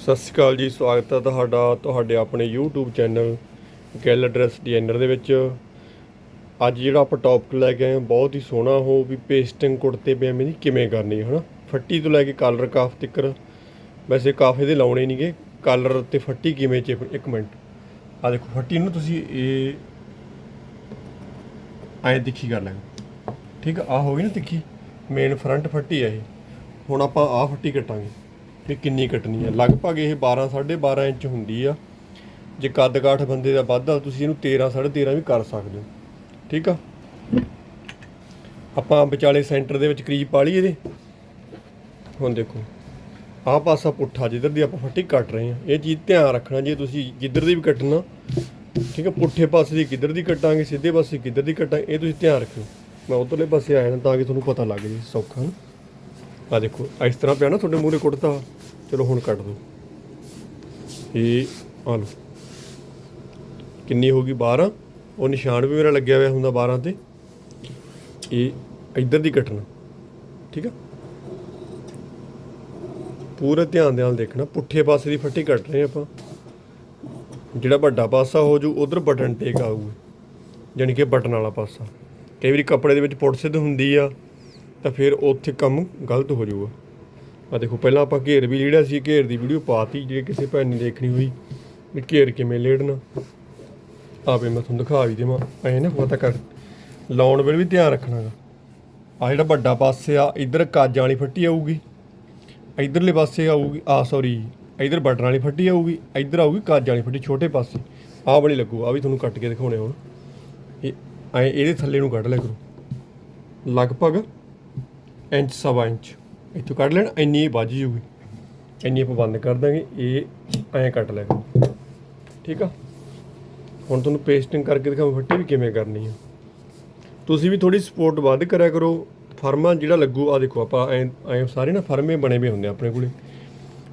ਸਤਿ ਸ਼੍ਰੀ ਅਕਾਲ ਜੀ, ਸਵਾਗਤ ਹੈ ਤੁਹਾਡਾ, ਤੁਹਾਡੇ ਆਪਣੇ YouTube ਚੈਨਲ ਗੈਲ ਐਡਰੈਸ ਡਿਜ਼ਾਈਨਰ ਦੇ ਵਿੱਚ। ਅੱਜ ਜਿਹੜਾ ਆਪਾਂ ਟੌਪਿਕ ਲੈ ਕੇ ਆਏ ਹਾਂ, ਬਹੁਤ ਹੀ ਸੋਹਣਾ ਹੋ ਵੀ ਪੇਸਟਿੰਗ ਕੁੜਤੇ ਪਜਾਮੇ ਦੀ ਕਿਵੇਂ ਕਰਨੀ ਹੈ, ਹਨਾ? ਫੱਟੀ ਤੋਂ ਲੈ ਕੇ ਕਾਲਰ ਕਾਫ ਤੱਕਰ ਵੈਸੇ ਕਾਫੇ ਦੇ ਲਾਉਣੇ ਨਹੀਂਗੇ ਕਾਲਰ ਤੇ ਫੱਟੀ ਕਿਵੇਂ ਚ ਇੱਕ ਮਿੰਟ। ਆ ਦੇਖੋ, ਫੱਟੀ ਨੂੰ ਤੁਸੀਂ ਇਹ ਐਂ ਤਿੱਖੀ ਕਰ ਲੈਣਾ। ਠੀਕ ਆ, ਆਹ ਹੋ ਗਈ ਨਾ ਤਿੱਖੀ ਮੇਨ ਫਰੰਟ ਫੱਟੀ ਆ ਇਹ। ਹੁਣ ਆਪਾਂ ਆਹ ਫੱਟੀ ਕੱਟਾਂਗੇ। ਵੀ ਕਿੰਨੀ ਕੱਟਣੀ ਆ। ਲਗਭਗ ਇਹ 12 12.5 ਇੰਚ ਹੁੰਦੀ ਆ। ਜੇ ਕੱਦ ਕਾਠ ਬੰਦੇ ਦਾ ਵੱਧਦਾ ਤੁਸੀਂ ਇਹਨੂੰ 13 13.5 ਵੀ ਕਰ ਸਕਦੇ ਹੋ। ਠੀਕ ਆ? ਆਪਾਂ ਵਿਚਾਲੇ ਸੈਂਟਰ ਦੇ ਵਿੱਚ ਕਰੀਬ ਪਾ ਲਈ ਇਹਦੇ ਹੁਣ ਦੇਖੋ, ਆਹ ਪਾਸਾ ਪੁੱਠਾ, ਜਿੱਧਰ ਦੀ ਆਪਾਂ ਫੱਟੀ ਕੱਟ ਰਹੇ ਹਾਂ। ਇਹ ਚੀਜ਼ ਧਿਆਨ ਰੱਖਣਾ, ਜੇ ਤੁਸੀਂ ਜਿੱਧਰ ਦੀ ਵੀ ਕੱਟਣਾ, ਠੀਕ ਹੈ ਪੁੱਠੇ ਪਾਸੇ ਦੀ ਕਿੱਧਰ ਦੀ ਕੱਟਾਂਗੇ, ਸਿੱਧੇ ਪਾਸੇ ਕਿੱਧਰ ਦੀ ਕੱਟਾਂ ਇਹ ਤੁਸੀਂ ਧਿਆਨ ਰੱਖਿਓ। ਮੈਂ ਉਧਰਲੇ ਪਾਸੇ ਆਇਆ ਤਾਂ ਕਿ ਤੁਹਾਨੂੰ ਪਤਾ ਲੱਗ ਜੇ ਸੌਖਾ ਨਾ। ਆ ਦੇਖੋ ਇਸ ਤਰ੍ਹਾਂ ਪਿਆ ਨਾ ਤੁਹਾਡੇ ਮੂਹਰੇ ਕੁੜਤਾ ਚਲੋ ਹੁਣ ਕੱਟ ਦਿਓ ਇਹ, ਆ ਲਓ। ਕਿੰਨੀ ਹੋ ਗਈ? 12 ਉਹ ਨਿਸ਼ਾਨ ਵੀ ਮੇਰਾ ਲੱਗਿਆ ਹੋਇਆ ਹੁੰਦਾ 12 ਤੇ। ਇਹ ਇੱਧਰ ਦੀ ਕੱਟਣਾ। ਠੀਕ ਆ? ਪੂਰਾ ਧਿਆਨ ਦੇ ਨਾਲ ਦੇਖਣਾ। ਪੁੱਠੇ ਪਾਸੇ ਦੀ ਫੱਟੀ ਕੱਟ ਰਹੇ ਆਪਾਂ। ਜਿਹੜਾ ਵੱਡਾ ਪਾਸਾ ਹੋ ਜੂ, ਉਧਰ ਬਟਨ ਟੇਕ ਆਊਗਾ। ਜਾਣੀ ਕਿ ਬਟਨ ਵਾਲਾ ਪਾਸਾ। ਕਈ ਵਾਰੀ ਕੱਪੜੇ ਦੇ ਵਿੱਚ ਪੁੱਟ ਸਿੱਧ ਹੁੰਦੀ ਆ। ਤਾਂ ਫਿਰ ਉੱਥੇ ਕੰਮ ਗਲਤ ਹੋ ਜਾਊਗਾ। ਆ ਦੇਖੋ, ਪਹਿਲਾਂ ਆਪਾਂ ਘੇਰ ਵੀ ਜਿਹੜਾ ਸੀ, ਘੇਰ ਦੀ ਵੀਡੀਓ ਪਾਤੀ, ਜੇ ਕਿਸੇ ਭੈਣ ਨੇ ਦੇਖਣੀ ਹੋਈ, ਵੀ ਘੇਰ ਕਿਵੇਂ ਲੇੜਨਾ ਆਪੇ ਮੈਂ ਤੁਹਾਨੂੰ ਦਿਖਾ ਵੀ ਦੇਵਾਂ, ਐ ਨਾ ਪਤਾ ਕਰ, ਲਾਉਣ ਵੇਲੇ ਵੀ ਧਿਆਨ ਰੱਖਣਾਗਾ। ਆ ਜਿਹੜਾ ਵੱਡਾ ਪਾਸੇ ਆ, ਇਧਰ ਕਾਜਾਂ ਵਾਲੀ ਫੱਟੀ ਆਊਗੀ, ਇਧਰਲੇ ਪਾਸੇ ਆਊਗੀ ਆ ਸੌਰੀ ਇਧਰ ਬਟਨ ਵਾਲੀ ਫੱਟੀ ਆਊਗੀ, ਇਧਰ ਆਊਗੀ ਕਾਜਾਂ ਵਾਲੀ ਫੱਟੀ ਛੋਟੇ ਪਾਸੇ। ਆਹ ਵਾਲੀ ਲੱਗੂ ਆ ਵੀ ਤੁਹਾਨੂੰ ਕੱਟ ਕੇ ਦਿਖਾਉਣੇ ਹੁਣ। ਇਹ, ਐ ਇਹਦੇ ਥੱਲੇ ਨੂੰ ਕੱਢ ਲਿਆ ਕਰੋ। ਲਗਭਗ ਇੰਚ ਸਵਾ ਇੰਚ। ਇੱਥੋਂ ਕੱਢ ਲੈਣ, ਇੰਨੀ ਵੱਜ ਜੂਗੀ। ਇੰਨੀ ਆਪਾਂ ਬੰਦ ਕਰ ਦਾਂਗੇ, ਇਹ ਐਂ ਕੱਟ ਲੈ। ਕਰੋ ਠੀਕ ਆ? ਹੁਣ ਤੁਹਾਨੂੰ ਪੇਸਟਿੰਗ ਕਰਕੇ ਦਿਖਾਵਾਂ, ਫੱਟੀ ਵੀ ਕਿਵੇਂ ਕਰਨੀ ਆ। ਤੁਸੀਂ ਵੀ ਥੋੜੀ ਸਪੋਰਟ ਵੱਧ ਕਰਿਆ ਕਰੋ। ਫਰਮਾ ਜਿਹੜਾ ਲੱਗੂ ਆ ਦੇਖੋ ਆਪਾਂ ਐ ਐ ਸਾਰੇ ਨਾ ਫਰਮੇ ਬਣੇ ਹੋਏ ਹੁੰਦੇ ਆਪਣੇ ਕੋਲੇ।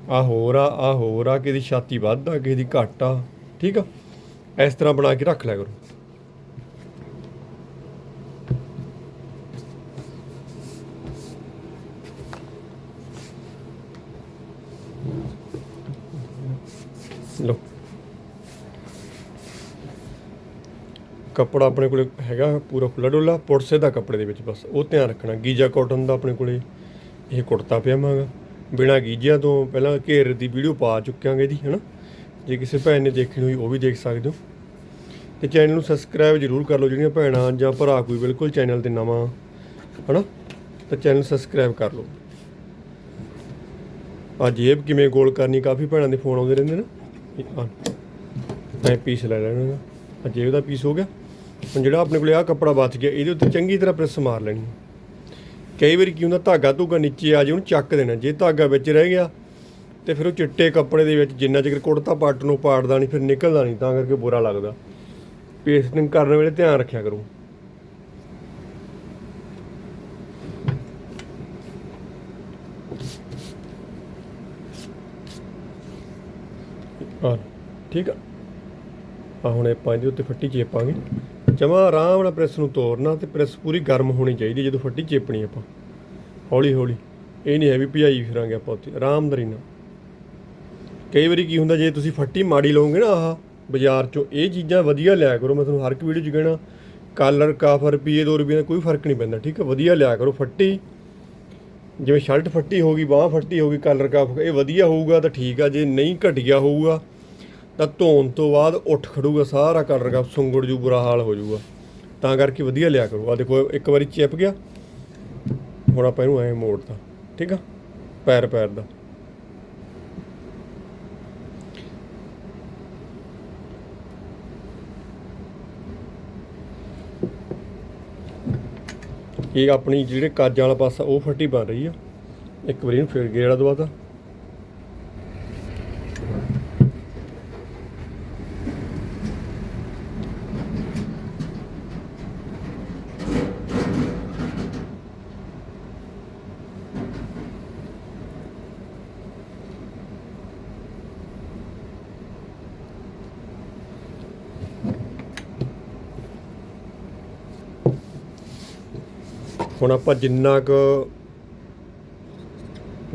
ਆ ਹੋਰ ਆ ਆ ਹੋਰ ਆ, ਕਿਸੇ ਦੀ ਛਾਤੀ ਵੱਧ ਆ ਕਿਸੇ ਦੀ ਘੱਟ ਆ। ਠੀਕ ਆ? ਇਸ ਤਰ੍ਹਾਂ ਬਣਾ ਕੇ ਰੱਖ ਲਿਆ ਕਰੋ। ਲੋ ਕੱਪੜਾ ਆਪਣੇ ਕੋਲੇ ਹੈਗਾ, ਪੂਰਾ ਖੁੱਲਾ ਡੁੱਲਾ ਪੁਰਸੇ ਦਾ ਕੱਪੜੇ ਦੇ ਵਿੱਚ ਬਸ, ਉਹ ਧਿਆਨ ਰੱਖਣਾ। ਗੀਜਾ ਕਾਟਨ ਦਾ ਆਪਣੇ ਕੋਲੇ, ਇਹ ਕੁੜਤਾ ਪਿਆਵਾਂਗਾ ਹੈਗਾ ਬਿਨਾ ਗੀਜਿਆਂ ਤੋਂ ਪਹਿਲਾਂ ਘੇਰ ਦੀ ਵੀਡੀਓ ਪਾ ਚੁੱਕਿਆਂਗੇ ਇਹਦੀ ਹਨਾ? ਜੇ ਕਿਸੇ ਭੈਣ ਨੇ ਦੇਖਣੀ ਹੋਈ, ਉਹ ਵੀ ਦੇਖ ਸਕਦੇ ਹੋ। ਤੇ ਚੈਨਲ ਨੂੰ ਸਬਸਕ੍ਰਾਈਬ ਜ਼ਰੂਰ ਕਰ ਲਓ, ਜਿਹੜੀਆਂ ਭੈਣਾਂ ਜਾਂ ਭਰਾ ਕੋਈ ਬਿਲਕੁਲ ਚੈਨਲ ਤੇ ਨਵਾਂ, ਹਨਾ? ਤਾਂ ਚੈਨਲ ਸਬਸਕ੍ਰਾਈਬ ਕਰ ਲਓ। ਆ ਜੇਬ ਕਿਵੇਂ ਗੋਲ ਕਰਨੀ, ਕਾਫੀ ਭੈਣਾਂ ਦੇ ਫੋਨ ਆਉਂਦੇ ਰਹਿੰਦੇ ਨੇ। ਇਹ ਆ ਮੈਂ ਪੀਸ ਲੈ ਲੈਣਾ ਆ ਜੇਬ ਦਾ ਪੀਸ ਹੋ ਗਿਆ। ਹੁਣ ਜਿਹੜਾ ਆਪਣੇ ਕੋਲੇ ਆ ਕੱਪੜਾ ਬਚ ਗਿਆ, ਇਹਦੇ ਉੱਤੇ ਚੰਗੀ ਤਰ੍ਹਾਂ ਪ੍ਰੈਸ ਮਾਰ ਲੈਣੀ। ਹੈ। ਕਈ ਵਾਰੀ ਕੀ ਹੁੰਦਾ, ਧਾਗਾ ਧੂਗਾ ਨੀਚੇ ਆ ਜੇ, ਉਹਨੂੰ ਚੱਕ ਦੇਣਾ। ਜੇ ਧਾਗਾ ਵਿੱਚ ਰਹਿ ਗਿਆ, ਤੇ ਫਿਰ ਉਹ ਚਿੱਟੇ ਕੱਪੜੇ ਦੇ ਵਿੱਚ ਜਿੰਨਾ ਚਿਰ ਕੁੜਤਾ ਪੱਟ ਨੂੰ ਪਾੜਦਾ ਨਹੀਂ, ਫਿਰ ਨਿਕਲਦਾ ਨਹੀਂ, ਤਾਂ ਕਰਕੇ ਬੁਰਾ ਲੱਗਦਾ। ਪੇਸਟਿੰਗ ਕਰਨ ਵੇਲੇ ਧਿਆਨ ਰੱਖਿਆ ਕਰੋ ਆ ਠੀਕ ਆ? ਆ ਹੁਣ ਆਪਾਂ ਇਹਦੇ ਉੱਤੇ ਫੱਟੀ ਚੇਪਾਂਗੇ। ਜਮਾ ਆਰਾਮ ਨਾਲ ਪ੍ਰੈਸ ਨੂੰ ਤੋੜਨਾ ਤੇ ਪ੍ਰੈਸ ਪੂਰੀ ਗਰਮ ਹੋਣੀ ਚਾਹੀਦੀ ਜਦੋਂ ਫੱਟੀ ਚੇਪਣੀ ਆਪਾਂ। ਹੌਲੀ ਹੌਲੀ। ਇਹ ਨਹੀਂ ਹੈ ਵੀ ਭਜਾਈ ਫਿਰਾਂਗੇ ਆਪਾਂ ਉੱਤੇ ਆਰਾਮਦਾਰੀ ਨਾਲ। ਕਈ ਵਾਰੀ ਕੀ ਹੁੰਦਾ, ਜੇ ਤੁਸੀਂ ਫੱਟੀ ਮਾੜੀ ਲਓਗੇ ਨਾ ਆਹ, ਬਾਜ਼ਾਰ ਚੋਂ, ਇਹ ਚੀਜ਼ਾਂ ਵਧੀਆ ਲਿਆ ਕਰੋ। ਮੈਂ ਤੁਹਾਨੂੰ ਹਰ ਇੱਕ ਵੀਡੀਓ 'ਚ ਕਹਿਣਾ, ਕਾਲਰ, ਕਾਫਰ ਰੁਪਈਏ 2 ਰੁਪਈਏ ਦਾ ਕੋਈ ਫ਼ਰਕ ਨਹੀਂ ਪੈਂਦਾ। ਠੀਕ ਹੈ ਵਧੀਆ ਲਿਆ ਕਰੋ ਫੱਟੀ। ਜਿਵੇਂ ਸ਼ਰਟ ਫੱਟੀ ਹੋ ਗਈ, ਬਾਹ ਫੱਟੀ ਹੋ ਗਈ, ਕਾਲਰ, ਕਾਫ, ਇਹ ਵਧੀਆ ਹੋਊਗਾ ਤਾਂ ਠੀਕ ਆ। ਜੇ ਨਹੀਂ, ਘਟੀਆ ਹੋਊਗਾ ਤਾਂ ਧੋਣ ਤੋਂ ਬਾਅਦ ਉੱਠ ਖੜੂਗਾ, ਸਾਰਾ ਕਲਰ ਕਾ ਸੁੰਗੜ ਜੂ, ਬੁਰਾ ਹਾਲ ਹੋ ਜਾਊਗਾ ਤਾਂ ਕਰਕੇ ਵਧੀਆ ਲਿਆ ਕਰੋ। ਆ ਦੇਖੋ, ਇੱਕ ਵਾਰੀ ਚਿਪ ਗਿਆ। ਹੁਣ ਆਪਾਂ ਇਹਨੂੰ ਐਂ ਮੋੜਤਾ। ਠੀਕ ਆ? ਪੈਰ ਪੈਰ ਦਾ। ਇਹ ਆਪਣੀ ਜਿਹੜੇ ਕਾਜਾਂ ਵਾਲਾ ਪਾਸਾ, ਉਹ ਫੱਟੀ ਬਣ ਰਹੀ ਆ। ਇੱਕ ਵਾਰੀ ਇਹਨੂੰ ਫੇਰ ਗੇੜਾ ਦਵਾਤਾ। ਹੁਣ ਆਪਾਂ ਜਿੰਨਾ ਕੁ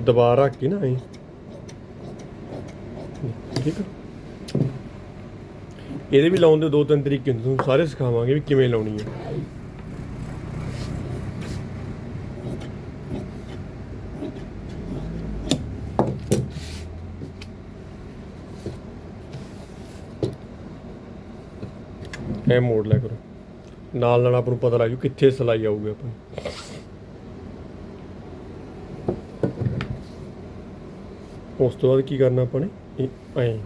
ਦੁਬਾਰਾ ਰੱਖ ਕੇ ਨਾ ਐਂ ਠੀਕ ਆ? ਇਹਦੇ ਵੀ ਲਾਉਣ ਦੇ ਦੋ ਤਿੰਨ ਤਰੀਕੇ ਹੁੰਦੇ, ਤੁਹਾਨੂੰ ਸਾਰੇ ਸਿਖਾਵਾਂਗੇ ਵੀ ਕਿਵੇਂ ਲਾਉਣੀ ਹੈ ਇਹ ਮੋੜ ਲਿਆ ਕਰੋ। ਨਾਲ ਨਾਲ ਆਪ ਨੂੰ ਪਤਾ ਲੱਗ ਜੂ ਕਿੱਥੇ ਸਲਾਈ ਆਊਗੀ ਆਪਣੀ। ਉਸ ਤੋਂ ਬਾਅਦ ਕੀ ਕਰਨਾ ਆਪਾਂ ਨੇ? ਇਹ ਐਂ।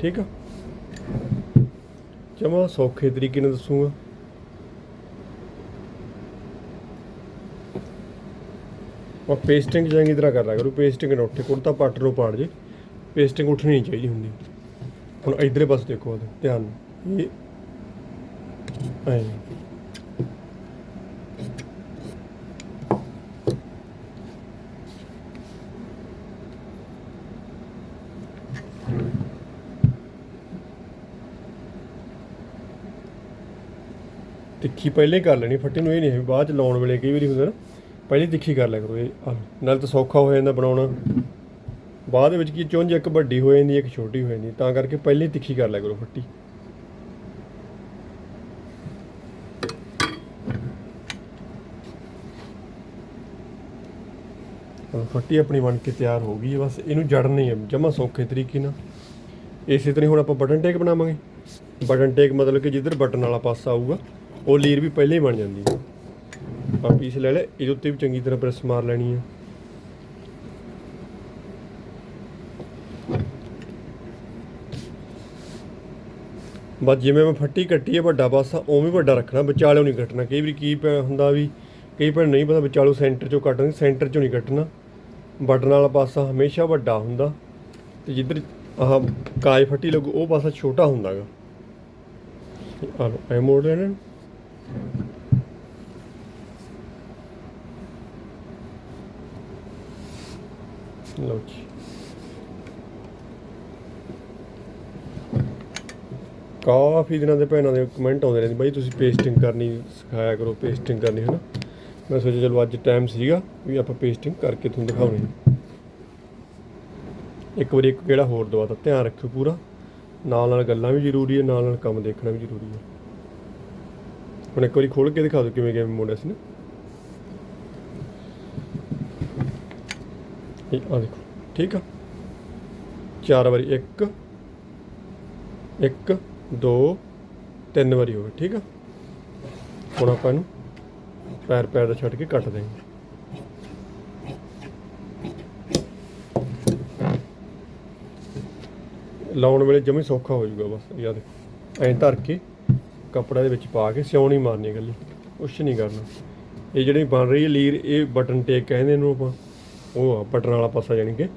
ਠੀਕ ਆ? ਜਮਾ ਸੌਖੇ ਤਰੀਕੇ ਨਾਲ ਦੱਸੂਗਾ। ਉਹ ਪੇਸਟਿੰਗ ਚੰਗੀ ਤਰ੍ਹਾਂ ਕਰ ਕਰੋ। ਪੇਸਟਿੰਗ ਨਾ ਉੱਠੇ, ਕੁੜਤਾ ਪੱਟ ਨੂੰ ਪਾੜ ਜੇ। ਪੇਸਟਿੰਗ ਉੱਠਣੀ ਨਹੀਂ ਚਾਹੀਦੀ ਹੁੰਦੀ। ਹੁਣ ਇਧਰੇ ਪਾਸੇ ਦੇਖੋ ਧਿਆਨ ਨਾਲ। ਇਹ ਐਂ। ਤਿੱਖੀ ਪਹਿਲੇ ਹੀ ਕਰ ਲੈਣੀ, ਫੱਟੀ ਨੂੰ ਇਹ ਨਹੀਂ ਹੈ ਬਾਅਦ ਚ ਲਾਉਣ ਵੇਲੇ ਕਈ ਵਾਰੀ ਹੁੰਦਾ ਨਾ, ਪਹਿਲੇ ਤਿੱਖੀ ਕਰ ਲਿਆ ਕਰੋ ਇਹ ਆਹ, ਨਾਲ ਤਾਂ ਸੌਖਾ ਹੋ ਜਾਂਦਾ ਬਣਾਉਣਾ। ਬਾਅਦ ਵਿੱਚ ਕੀ ਚੁੰਝ ਇੱਕ ਵੱਡੀ ਹੋ ਜਾਂਦੀ, ਇੱਕ ਛੋਟੀ ਹੋ ਜਾਂਦੀ, ਤਾਂ ਕਰਕੇ ਪਹਿਲੇ ਹੀ ਤਿੱਖੀ ਕਰ ਲਿਆ ਕਰੋ ਫੱਟੀ। ਫੱਟੀ ਆਪਣੀ ਬਣ ਕੇ ਤਿਆਰ ਹੋ ਗਈ ਹੈ, ਬਸ ਇਹਨੂੰ ਜੜਨੀ ਹੈ, ਜਮਾ ਸੌਖੇ ਤਰੀਕੇ ਨਾਲ। ਇਸੇ ਤਰ੍ਹਾਂ ਹੀ ਹੁਣ ਆਪਾਂ ਬਟਨ ਟੇਕ ਬਣਾਵਾਂਗੇ। ਬਟਨ ਟੇਕ ਮਤਲਬ ਕਿ ਜਿੱਧਰ ਬਟਨ ਵਾਲਾ ਪਾਸਾ ਆਊਗਾ ਉਹ ਲੀਰ ਵੀ ਪਹਿਲਾਂ ਹੀ ਬਣ ਜਾਂਦੀ ਹੈ। ਆ ਪੀਸ ਲੈ ਲੈ, ਇਹਦੇ ਉੱਤੇ ਵੀ ਚੰਗੀ ਤਰ੍ਹਾਂ ਪ੍ਰੈਸ ਮਾਰ ਲੈਣੀ ਹੈ। ਬਸ ਜਿਵੇਂ ਮੈਂ ਫੱਟੀ ਕੱਟੀ ਹੈ, ਵੱਡਾ ਪਾਸਾ ਉਵੇਂ ਵੱਡਾ ਰੱਖਣਾ, ਵਿਚਾਲਿਓਂ ਨਹੀਂ ਕੱਟਣਾ। ਕਈ ਵਾਰੀ ਕੀ ਪੈ- ਹੁੰਦਾ ਵੀ, ਕਈ ਭੈਣ ਨਹੀਂ ਪਤਾ ਵਿਚਾਲੋਂ ਸੈਂਟਰ ਚੋਂ ਕੱਟਣਾ ਸੈਂਟਰ ਚੋਂ ਨਹੀਂ ਕੱਟਣਾ। ਬਟਨ ਵਾਲਾ ਪਾਸਾ ਹਮੇਸ਼ਾ ਵੱਡਾ ਹੁੰਦਾ। ਤੇ ਜਿੱਧਰ ਆਹ ਕਾਜ ਫੱਟੀ ਲੱਗੂ, ਉਹ ਪਾਸਾ ਛੋਟਾ ਹੁੰਦਾਗਾ। ਆ ਲਓ ਐ ਮੋੜ ਲੈਣਾ। ਲਓ ਜੀ ਕਾਫੀ ਦਿਨਾਂ ਦੇ ਭੈਣਾਂ ਦੇ ਕਮੈਂਟ ਆਉਂਦੇ ਨੇ, ਬਾਈ ਤੁਸੀਂ ਪੇਸਟਿੰਗ ਕਰਨੀ ਸਿਖਾਇਆ ਕਰੋ ਪੇਸਟਿੰਗ ਕਰਨੀ ਹੈ ਨਾ ਮੈਂ ਸੋਚਿਆ ਚਲੋ ਅੱਜ ਟਾਈਮ ਸੀਗਾ ਵੀ ਆਪਾਂ ਪੇਸਟਿੰਗ ਕਰਕੇ ਤੁਹਾਨੂੰ ਦਿਖਾਉਣੀ ਹੈ ਇੱਕ ਵਾਰੀ ਇੱਕ ਕਿਹੜਾ ਹੋਰ ਦਵਾ ਤਾਂ ਧਿਆਨ ਰੱਖਿਓ ਪੂਰਾ। ਨਾਲ ਨਾਲ ਗੱਲਾਂ ਵੀ ਜ਼ਰੂਰੀ ਹੈ ਨਾਲ ਨਾਲ ਕੰਮ ਦੇਖਣਾ ਵੀ ਜ਼ਰੂਰੀ ਹੈ ਹੁਣ ਇੱਕ ਵਾਰੀ ਖੋਲ ਕੇ ਦਿਖਾ ਦਿਓ ਕਿਵੇਂ ਕਿਵੇਂ ਮੋੜਿਆ ਸੀ ਨਾ। ਇਹ ਆ ਦੇਖੋ, ਠੀਕ ਆ। ਚਾਰ ਵਾਰੀ ਇੱਕ ਇੱਕ, ਦੋ, ਤਿੰਨ ਵਾਰੀ ਹੋ ਗਏ, ਠੀਕ ਆ। ਹੁਣ ਆਪਾਂ ਇਹਨੂੰ ਪੈਰ ਪੈਰ ਦਾ ਛੱਡ ਕੇ ਕੱਟ ਦੇਂਗੇ ਲਾਉਣ ਵੇਲੇ ਜਮੀ ਸੌਖਾ ਹੋ ਜਾਊਗਾ ਬਸ ਯਾਦ ਐਂ ਧਰ ਕੇ ਕੱਪੜਾ ਦੇ ਵਿੱਚ ਪਾ ਕੇ ਸਿਉਣੀ ਮਾਰਨੀ ਗੱਲੀ ਕੁਛ ਨਹੀਂ ਕਰਨਾ। ਇਹ ਜਿਹੜੀ ਬਣ ਰਹੀ ਹੈ ਲੀਰ, ਇਹ ਬਟਨ ਟੇਕ ਕਹਿੰਦੇ ਇਹਨੂੰ ਆਪਾਂ। ਉਹ ਆ, ਬਟਨ ਵਾਲਾ ਪਾਸਾ ਜਾਣੀ ਕਿ।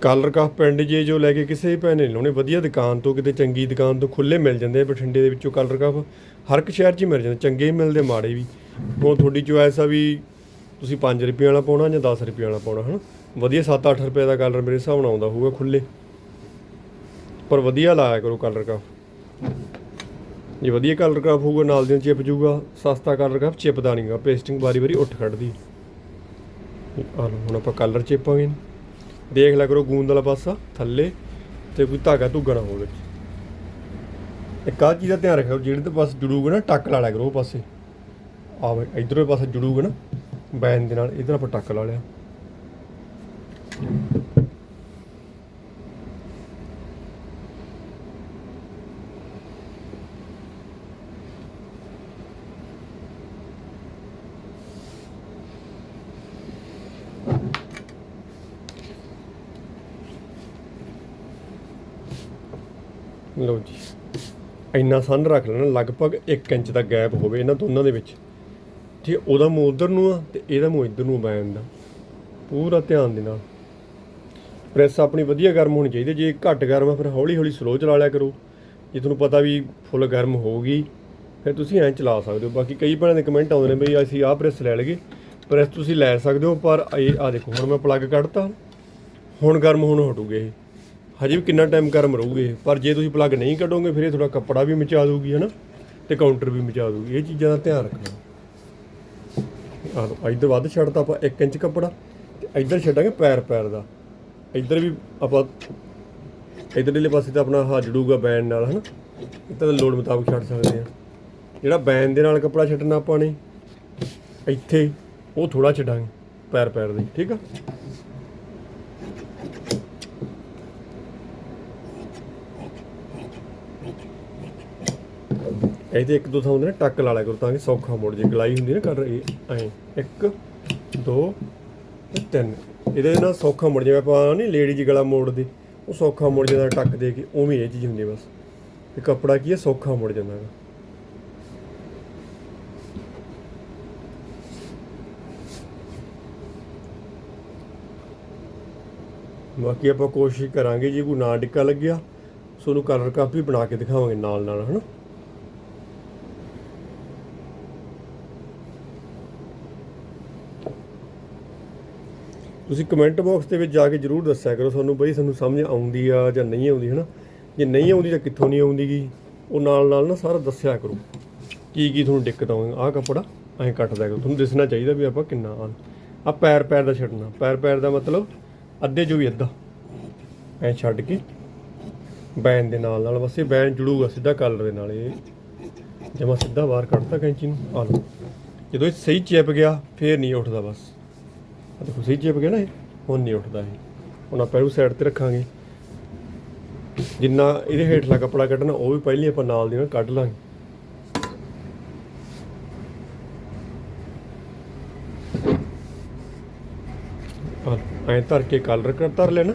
ਕਾਲਰ ਕਾਫ ਪਿੰਡ ਜੇ ਜੋ ਲੈ ਕੇ ਕਿਸੇ ਵੀ ਭੈਣ ਨੇ ਲਾਉਣੇ, ਵਧੀਆ ਦੁਕਾਨ ਤੋਂ, ਕਿਤੇ ਚੰਗੀ ਦੁਕਾਨ ਤੋਂ ਖੁੱਲੇ ਮਿਲ ਜਾਂਦੇ ਬਠਿੰਡੇ ਦੇ ਵਿੱਚੋਂ ਕਾਲਰ ਕਾਫ ਹਰ ਇੱਕ ਸ਼ਹਿਰ 'ਚ ਹੀ ਮਿਲ ਜਾਂਦੇ, ਚੰਗੇ ਹੀ ਮਿਲਦੇ, ਮਾੜੇ ਵੀ। ਉਹ ਤੁਹਾਡੀ ਚੋਇਸ ਆ ਵੀ ਤੁਸੀਂ 5 ਰੁਪਏ ਵਾਲਾ ਪਾਉਣਾ ਜਾਂ 10 ਰੁਪਏ ਵਾਲਾ ਪਾਉਣਾ, ਹਨ? ਵਧੀਆ 7-8 ਰੁਪਏ ਦਾ ਕਲਰ ਮੇਰੇ ਹਿਸਾਬ ਨਾਲ ਆਉਂਦਾ ਹੋਊਗਾ ਖੁੱਲੇ ਪਰ ਵਧੀਆ ਲਾਇਆ ਕਰੋ ਕਲਰ ਕਾਫ ਜੇ ਵਧੀਆ ਕਲਰ ਕਾਫ ਹੋਊਗਾ, ਨਾਲ ਦੀਆਂ ਚਿਪ ਜੂਗਾ, ਸਸਤਾ ਕਲਰ ਕਾਫ ਚਿਪਦਾ ਨਹੀਂਗਾ ਪੇਸਟਿੰਗ ਵਾਰੀ ਵਾਰੀ ਉੱਠ ਖੜਦੀ। ਆ ਲਓ, ਹੁਣ ਆਪਾਂ ਕਲਰ ਚਿਪਾਂਗੇ ਦੇਖ ਲਿਆ ਕਰੋ ਗੂੰਦ ਵਾਲਾ ਪਾਸਾ, ਥੱਲੇ, ਤੇ ਕੋਈ ਧਾਗਾ ਧੁੱਗਾ ਨਾ ਹੋਵੇ। ਇੱਕ ਆਹ ਚੀਜ਼ ਦਾ ਧਿਆਨ ਰੱਖਿਓ, ਜਿਹੜੇ ਤੇ ਪਾਸ ਜੁੜੂਗਾ ਨਾ, ਟੱਕ ਲਾ ਲਿਆ ਕਰੋ ਉਹ ਪਾਸੇ। ਆ ਵੇ, ਇਧਰੋਂ ਪਾਸੇ ਜੁੜੂਗਾ ਨਾ ਬੈਨ ਦੇ ਨਾਲ, ਇਧਰ ਆਪਾਂ ਟੱਕ ਲਾ ਲਿਆ। ਲਓ ਜੀ, ਇੰਨਾ ਸੰਨ ਰੱਖ ਲੈਣਾ, ਲਗਭਗ 1 ਇੰਚ ਦਾ ਗੈਪ ਹੋਵੇ ਇਹਨਾਂ ਦੋਨਾਂ ਦੇ ਵਿੱਚ। ਜੇ ਉਹਦਾ ਮੂੰਹ ਉਧਰ ਨੂੰ ਆ, ਤੇ ਇਹਦਾ ਮੂੰਹ ਇੱਧਰ ਨੂੰ ਬੈਨ ਜਾਂਦਾ ਪੂਰਾ ਧਿਆਨ ਦੇ ਨਾਲ। ਪ੍ਰੈਸ ਆਪਣੀ ਵਧੀਆ ਗਰਮ ਹੋਣੀ ਚਾਹੀਦੀ ਜੇ ਘੱਟ ਗਰਮ ਆ, ਫਿਰ ਹੌਲੀ ਹੌਲੀ ਸਲੋ ਚਲਾ ਲਿਆ ਕਰੋ। ਜੇ ਤੁਹਾਨੂੰ ਪਤਾ ਵੀ ਫੁੱਲ ਗਰਮ ਹੋਊਗੀ ਫਿਰ ਤੁਸੀਂ ਐਂ ਚਲਾ ਸਕਦੇ ਹੋ। ਬਾਕੀ ਕਈ ਭੈਣਾਂ ਦੇ ਕਮੈਂਟ ਆਉਂਦੇ ਨੇ ਬਈ ਅਸੀਂ ਆਹ ਪ੍ਰੈਸ ਲੈ ਲਈਏ। ਪ੍ਰੈਸ ਤੁਸੀਂ ਲੈ ਸਕਦੇ ਹੋ, ਪਰ ਇਹ ਆ ਦੇਖੋ, ਹੁਣ ਮੈਂ ਪਲੱਗ ਕੱਢਤਾ। ਹੁਣ ਗਰਮ ਹੁਣ ਹਟੂਗੇ ਇਹ। ਹਜੇ ਵੀ ਕਿੰਨਾ ਟਾਈਮ ਗਰਮ ਰਹੂਗੇ ਪਰ ਜੇ ਤੁਸੀਂ ਪਲੱਗ ਨਹੀਂ ਕੱਢੋਗੇ, ਫਿਰ ਇਹ ਤੁਹਾਡਾ ਕੱਪੜਾ ਵੀ ਮਚਾ ਦੂਗੀ ਹਨਾ? ਤੇ ਕਾਊਂਟਰ ਵੀ ਮਚਾ ਦੂਗੀ ਇਹ ਚੀਜ਼ਾਂ ਦਾ ਧਿਆਨ ਰੱਖਣਾ। ਆਹ ਲਓ, ਇੱਧਰ ਵੱਧ ਛੱਡਤਾ ਆਪਾਂ 1 ਇੰਚ ਕੱਪੜਾ ਤੇ ਇੱਧਰ ਛੱਡਾਂਗੇ ਪੈਰ ਪੈਰ ਦਾ। ਇੱਧਰ ਵੀ ਆਪਾਂ ਇੱਧਰਲੇ ਪਾਸੇ ਤਾਂ ਆਪਣਾ ਆਹ ਜੜੂਗਾ ਬੈਨ ਨਾਲ ਹਨਾ? ਇੱਧਰ ਲੋਡ ਮੁਤਾਬਕ ਛੱਡ ਸਕਦੇ ਆ ਜਿਹੜਾ ਬੈਨ ਦੇ ਨਾਲ ਕੱਪੜਾ ਛੱਡਣਾ ਆਪਾਂ ਨੇ ਇੱਥੇ ਉਹ ਥੋੜਾ ਛੱਡਾਂਗੇ ਪੈਰ ਪੈਰ ਦੇ ਠੀਕ ਆ? ਇਹਦੇ ਇੱਕ ਦੋ ਥਾਂ ਹੁੰਦੇ ਨੇ, ਟੱਕ ਲਾ ਲਿਆ ਕਰੋ ਤਾਂ ਕਿ ਸੌਖਾ ਮੁੜ ਜੇ। ਗਲਾਈ ਹੁੰਦੀ ਨਾ ਕਰ ਇਹ ਐਂ। ਇੱਕ, ਦੋ ਤਿੰਨ। ਇਹਦੇ ਨਾਲ ਸੌਖਾ ਮੁੜ ਜਾਵੇ ਆਪਾਂ ਨਹੀਂ, ਲੇਡੀ ਜੀ ਗਲਾ ਮੋੜਦੇ। ਉਹ ਸੌਖਾ ਮੁੜ ਜਾਂਦਾ, ਟੱਕ ਦੇ ਕੇ। ਉਵੇਂ ਇਹ ਚੀਜ਼ ਹੁੰਦੀ ਬਸ। ਤੇ ਕੱਪੜਾ ਕੀ ਹੈ ਸੌਖਾ ਮੁੜ ਜਾਂਦਾ ਹੈਗਾ। ਬਾਕੀ ਆਪਾਂ ਕੋਸ਼ਿਸ਼ ਕਰਾਂਗੇ ਜੇ, ਕੋਈ ਨਾ ਡਿੱਕਾ ਲੱਗਿਆ ਸੋ ਉਹਨੂੰ ਕਲਰ ਕਾਪੀ ਬਣਾ ਕੇ ਦਿਖਾਵਾਂਗੇ ਨਾਲ ਨਾਲ ਹਨਾ? ਤੁਸੀਂ ਕਮੈਂਟ ਬਾਕਸ ਦੇ ਵਿੱਚ ਜਾ ਕੇ ਜਰੂਰ ਦੱਸਿਆ ਕਰੋ ਤੁਹਾਨੂੰ ਬਈ ਤੁਹਾਨੂੰ ਸਮਝ ਆਉਂਦੀ ਆ ਜਾਂ ਨਹੀਂ ਆਉਂਦੀ, ਹਨਾ? ਜੇ ਨਹੀਂ ਆਉਂਦੀ ਤਾਂ ਕਿੱਥੋਂ ਨਹੀਂ ਆਉਂਦੀਗੀ ਉਹ ਨਾਲ ਨਾਲ ਨਾ ਸਾਰਾ ਦੱਸਿਆ ਕਰੋ। ਕੀ ਕੀ ਤੁਹਾਨੂੰ ਦਿੱਕਤ ਆਉਂਦੀ, ਆਹ ਕੱਪੜਾ ਐਂ ਕੱਟਦਾ ਕਰੋ। ਤੁਹਾਨੂੰ ਦਿਸਣਾ ਚਾਹੀਦਾ ਵੀ ਆਪਾਂ ਕਿੰਨਾ ਆ। ਆ ਪੈਰ ਪੈਰ ਦਾ ਛੱਡਣਾ। ਪੈਰ ਪੈਰ ਦਾ ਮਤਲਬ ਅੱਧੇ ਜੋ ਵੀ ਅੱਧਾ। ਐਂ ਛੱਡ ਕੇ ਬੈਨ ਦੇ ਨਾਲ ਨਾਲ ਬਸ ਇਹ ਬੈਨ ਜੁੜੂਗਾ ਸਿੱਧਾ ਕਲਰ ਦੇ ਨਾਲ। ਇਹ ਜਮਾ ਸਿੱਧਾ ਬਾਹਰ ਕੱਢਤਾ ਕੈਂਚੀ ਨੂੰ। ਆ ਲਓ। ਜਦੋਂ ਇਹ ਸਹੀ ਚਿਪ ਗਿਆ, ਫੇਰ ਨਹੀਂ ਉੱਠਦਾ ਬਸ। ਦੇਖੋ ਸਹੀ ਚਿਪ ਗਿਆ ਨਾ ਇਹ, ਹੁਣ ਨਹੀਂ ਉੱਠਦਾ ਇਹ। ਹੁਣ ਆਪਾਂ ਇਹਨੂੰ ਸਾਈਡ ਤੇ ਰੱਖਾਂਗੇ। ਜਿੰਨਾ ਇਹਦੇ ਹੇਠਲਾ ਕੱਪੜਾ ਕੱਢਣਾ, ਉਹ ਵੀ ਪਹਿਲਾਂ ਆਪਾਂ ਨਾਲ ਦੀ ਨਾਲ ਕੱਢ ਲਾਂਗੇ। ਐਂ ਧਰ ਕੇ ਕਲਰ ਕਰ, ਧਰ ਲੈਣਾ।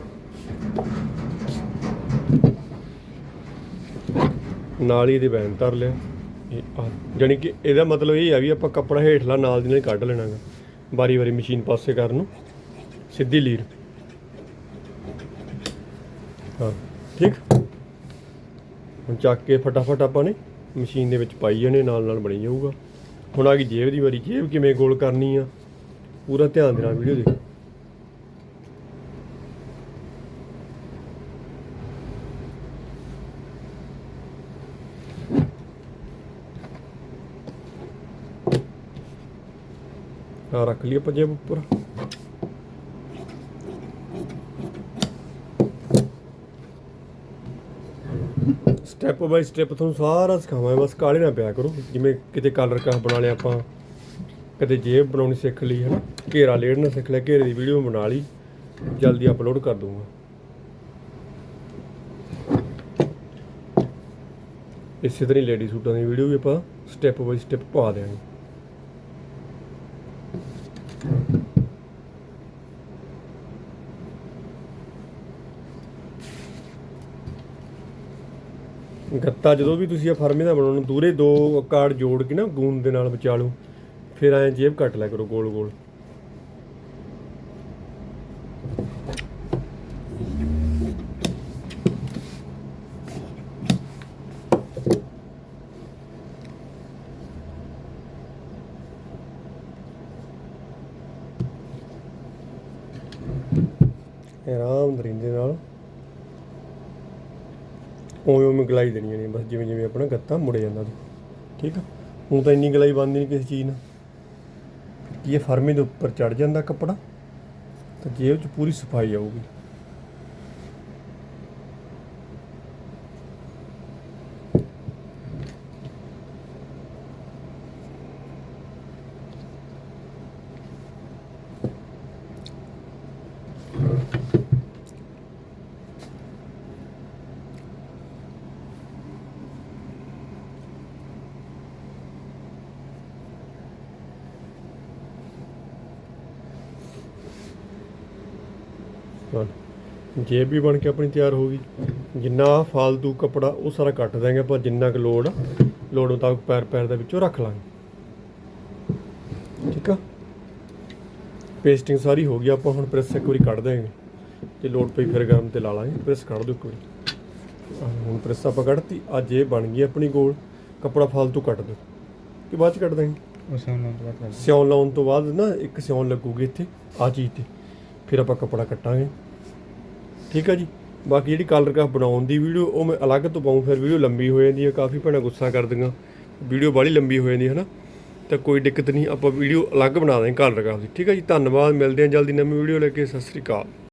ਨਾਲ ਹੀ ਇਹਦੇ ਬੈਨ ਧਰ ਲਿਆ। ਇਹ ਜਾਣੀ ਕਿ ਇਹਦਾ ਮਤਲਬ ਇਹ ਆ ਵੀ ਆਪਾਂ ਕੱਪੜਾ ਹੇਠਲਾ ਨਾਲ ਦੀ ਨਾਲ ਹੀ ਕੱਢ ਲੈਣਾਗਾ। ਵਾਰੀ ਵਾਰੀ ਮਸ਼ੀਨ ਪਾਸੇ ਕਰਨ ਨੂੰ। ਸਿੱਧੀ ਲੀਰ ਹਾਂ, ਠੀਕ? ਹੁਣ ਚੱਕ ਕੇ ਫਟਾਫਟ ਆਪਾਂ ਨੇ ਮਸ਼ੀਨ ਦੇ ਵਿੱਚ ਪਾਈ ਜਾਣੇ, ਨਾਲ ਨਾਲ ਬਣੀ ਜਾਊਗਾ। ਹੁਣ ਆ ਗਈ ਜੇਬ ਦੀ ਵਾਰੀ। ਜੇਬ ਕਿਵੇਂ ਗੋਲ ਕਰਨੀ ਆ? ਪੂਰਾ ਧਿਆਨ ਦੇਣਾ ਵੀਡੀਓ ਦੇਖੋ ਆ ਰੱਖ ਲਈ ਆਪਾਂ ਜੇਬ ਉੱਪਰ ਸਟੈਪ ਬਾਈ ਸਟੈਪ ਤੁਹਾਨੂੰ ਸਾਰਾ ਸਿਖਾਵਾਂ ਬਸ ਕਾਲੇ ਨਾ ਪਿਆ ਕਰੋ। ਜਿਵੇਂ ਕਿਤੇ ਕਲਰ ਕਾਹ ਬਣਾ ਲਿਆ ਆਪਾਂ, ਕਦੇ ਜੇਬ ਬਣਾਉਣੀ ਸਿੱਖ ਲਈ ਹੈ ਨਾ ਘੇਰਾ ਲੇੜਨਾ ਸਿੱਖ ਲਿਆ, ਘੇਰੇ ਦੀ ਵੀਡੀਓ ਬਣਾ ਲਈ, ਜਲਦੀ ਅਪਲੋਡ ਕਰ ਦੂੰਗਾ ਇਸੇ ਤਰ੍ਹਾਂ ਹੀ ਲੇਡੀ ਸੂਟਾਂ ਦੀ ਵੀਡੀਓ ਵੀ ਆਪਾਂ ਸਟੈਪ ਬਾਈ ਸਟੈਪ ਪਾ ਦਿਆਂਗੇ। ਗੱਤਾ ਜਦੋਂ ਵੀ ਤੁਸੀਂ ਇਹ ਫਰਮੇ ਦਾ ਬਣਾਉਣਾ, ਦੂਰੇ ਦੋ ਕਾਰਡ ਜੋੜ ਕੇ ਨਾ ਗੂੰਦ ਦੇ ਨਾਲ ਬਚਾ ਲਓ ਫਿਰ ਐਂ ਜੇਬ ਕੱਟ ਲਿਆ ਕਰੋ ਗੋਲ ਗੋਲ ਇਹ ਆਰਾਮ ਦਰਿੰਦੇ ਨਾਲ ਉਵੇਂ ਉਵੇਂ ਗਲਾਈ ਦੇਣੀਆਂ ਨੇ, ਬਸ ਜਿਵੇਂ ਜਿਵੇਂ ਆਪਣਾ ਗੱਤਾ ਮੁੜ ਜਾਂਦਾ ਠੀਕ ਆ? ਹੁਣ ਤਾਂ ਇੰਨੀ ਗਲਾਈ ਬੰਦੀ ਨਹੀਂ ਕਿਸੇ ਚੀਜ਼ ਨਾਲ। ਕੀ ਇਹ ਫਰਮੇ ਦੇ ਉੱਪਰ ਚੜ ਜਾਂਦਾ ਕੱਪੜਾ, ਤਾਂ ਜੇਬ 'ਚ ਪੂਰੀ ਸਫ਼ਾਈ ਆਊਗੀ ਹਾਂ ਜੇਬ ਵੀ ਬਣ ਕੇ ਆਪਣੀ ਤਿਆਰ ਹੋ ਗਈ ਜਿੰਨਾ ਫਾਲਤੂ ਕੱਪੜਾ ਉਹ ਸਾਰਾ ਕੱਟ ਦਾਂਗੇ ਆਪਾਂ ਜਿੰਨਾ ਕੁ ਲੋੜ ਲੋੜ ਮੁਤਾਬਕ ਪੈਰ ਪੈਰ ਦੇ ਵਿੱਚੋਂ ਰੱਖ ਲਾਂਗੇ। ਠੀਕ ਆ? ਪੇਸਟਿੰਗ ਸਾਰੀ ਹੋ ਗਈ ਆਪਾਂ ਹੁਣ ਪ੍ਰੈਸ ਇੱਕ ਵਾਰੀ ਕੱਢ ਦਾਂਗੇ ਜੇ ਲੋਡ ਪਈ ਫਿਰ ਗਰਮ ਤੇ ਲਾ ਲਾਂਗੇ ਪ੍ਰੈਸ ਕੱਢ ਦਿਓ ਇੱਕ ਵਾਰੀ। ਹੁਣ ਪ੍ਰੈਸ ਆਪਾਂ ਕੱਢਤੀ ਅੱਜ ਇਹ ਬਣ ਗਈ ਆਪਣੀ ਗੋਲ ਕੱਪੜਾ ਫਾਲਤੂ ਕੱਟ ਦਿਓ। ਕਿ ਬਾਅਦ ਚ ਕੱਢ ਦਾਂਗੇ ਤੋਂ ਬਾਅਦ ਸਿਉਣ ਲਾਉਣ ਤੋਂ ਬਾਅਦ ਨਾ ਇੱਕ ਸਿਉਣ ਲੱਗੂਗੀ ਇੱਥੇ ਆ ਚੀਜ਼ ਤੇ। ਫਿਰ ਆਪਾਂ ਕੱਪੜਾ ਕੱਟਾਂਗੇ। ਠੀਕ ਆ ਜੀ। ਬਾਕੀ ਜਿਹੜੀ ਕਲਰ ਕਾ ਬਣਾਉਣ ਦੀ ਵੀਡੀਓ ਉਹ ਮੈਂ ਅਲੱਗ ਤੋਂ ਪਾਉਂ, ਫਿਰ ਵੀਡੀਓ ਲੰਬੀ ਹੋ ਜਾਂਦੀ ਹੈ ਕਾਫੀ ਭੈਣਾਂ ਗੁੱਸਾ ਕਰਦੀਆਂ ਵੀਡੀਓ ਬਾਹਲੀ ਲੰਬੀ ਹੋ ਜਾਂਦੀ ਹੈ ਨਾ ਤਾਂ ਕੋਈ ਦਿੱਕਤ ਨਹੀਂ, ਆਪਾਂ ਵੀਡੀਓ ਅਲੱਗ ਬਣਾ ਦਾਂਗੇ ਘਰ ਲਗਾ ਦੀ। ਠੀਕ ਆ ਜੀ, ਧੰਨਵਾਦ, ਮਿਲਦੇ ਹਾਂ ਜਲਦੀ ਨਵੀਂ ਵੀਡੀਓ ਲੈ ਕੇ, ਸਤਿ ਸ੍ਰੀ ਅਕਾਲ।